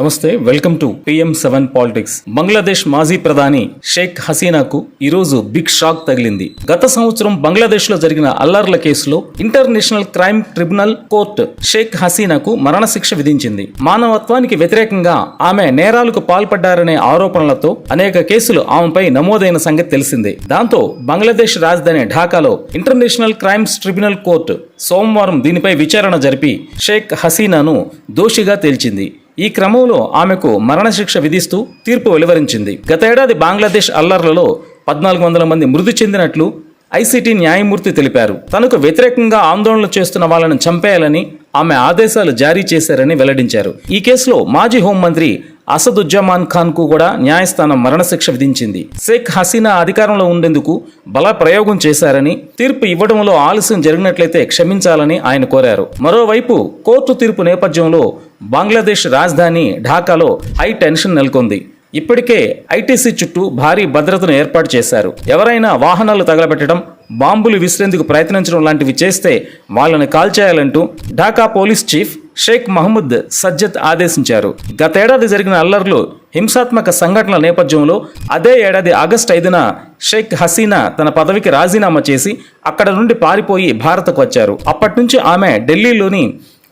నమస్తే welcome to PM seven politics. Bangladesh మాజీ ప్రధాని షేక్ హసీనాకు ఈరోజు బిగ్ షాక్ తగిలింది. గత సంవత్సరం బంగ్లాదేశ్లో జరిగిన అల్లర్ల కేసులో international crime tribunal court Sheikh హసీనాకు మరణశిక్ష విధించింది. మానవత్వానికి వ్యతిరేకంగా ఆమె నేరాలకు పాల్పడ్డారనే ఆరోపణలతో అనేక కేసులు ఆమెపై నమోదైన సంగతి తెలిసిందే. దాంతో బంగ్లాదేశ్ రాజధాని ఢాకాలో ఇంటర్నేషనల్ క్రైమ్స్ ట్రిబ్యునల్ కోర్టు సోమవారం దీనిపై విచారణ జరిపి షేక్ హసీనాను దోషిగా తేల్చింది. ఈ క్రమంలో ఆమెకు మరణశిక్ష విధిస్తూ తీర్పు వెలువరించింది. గతేడాది బంగ్లాదేశ్ అల్లర్లలో పద్నాలుగు వందల మంది మృతి చెందినట్లు ఐసీటీ న్యాయమూర్తి తెలిపారు. తనకు వ్యతిరేకంగా ఆందోళనలు చేస్తున్న వాళ్ళని చంపేయాలని ఆమె ఆదేశాలు జారీ చేశారని వెల్లడించారు. ఈ కేసులో మాజీ హోంమంత్రి అసదుజ్జమాన్ ఖాన్కు కూడా న్యాయస్థానం మరణశిక్ష విధించింది. షేక్ హసీనా అధికారంలో ఉండేందుకు బల ప్రయోగం చేశారని తీర్పు ఇవ్వడంలో ఆలస్యం జరిగినట్లయితే క్షమించాలని ఆయన కోరారు. మరోవైపు కోర్టు తీర్పు నేపథ్యంలో బంగ్లాదేశ్ రాజధాని ఢాకాలో హై టెన్షన్ నెలకొంది. ఇప్పటికే ఐటీసీ చుట్టూ భారీ భద్రతను ఏర్పాటు చేశారు. ఎవరైనా వాహనాలు తగలబెట్టడం బాంబులు విసిరేందుకు ప్రయత్నించడం లాంటివి చేస్తే వాళ్ళని కాల్చేయాలంటూ ఢాకా పోలీస్ చీఫ్ షేక్ మహమ్మద్ సజ్జత్ ఆదేశించారు. గతేడాది జరిగిన అల్లర్లు హింసాత్మక సంఘటనల నేపథ్యంలో అదే ఏడాది ఆగస్టు ఐదున షేక్ హసీనా తన పదవికి రాజీనామా చేసి అక్కడ నుండి పారిపోయి భారత్కు వచ్చారు. అప్పటి నుంచి ఆమె ఢిల్లీలోని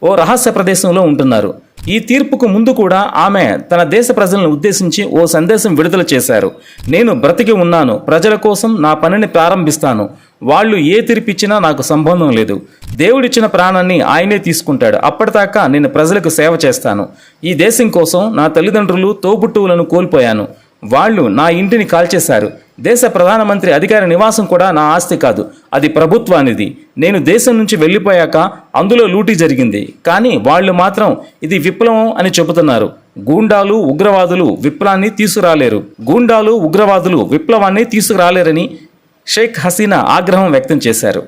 ఓ రహస్య ప్రదేశంలో ఉంటున్నారు. ఈ తీర్పుకు ముందు కూడా ఆమె తన దేశ ప్రజలను ఉద్దేశించి ఓ సందేశం విడుదల చేశారు. నేను బ్రతికి ఉన్నాను. ప్రజల కోసం నా పనిని ప్రారంభిస్తాను. వాళ్ళు ఏ తీర్పిచ్చినా నాకు సంబంధం లేదు. దేవుడిచ్చిన ప్రాణాన్ని ఆయనే తీసుకుంటాడు. అప్పటిదాకా నేను ప్రజలకు సేవ చేస్తాను. ఈ దేశం కోసం నా తల్లిదండ్రులు తోబుట్టువులను కోల్పోయాను. వాళ్ళు నా ఇంటిని కాల్చేశారు. దేశ ప్రధానమంత్రి అధికార నివాసం కూడా నా ఆస్తి కాదు. అది ప్రభుత్వానిది. నేను దేశం నుంచి వెళ్ళిపోయాక అందులో లూటీ జరిగింది. కానీ వాళ్ళు మాత్రం ఇది విప్లవం అని చెబుతున్నారు. గూండాలు ఉగ్రవాదులు విప్లవాన్ని తీసుకురాలేరు. గూండాలు ఉగ్రవాదులు విప్లవాన్ని తీసుకురాలేరని షేక్ హసీనా ఆగ్రహం వ్యక్తం చేశారు.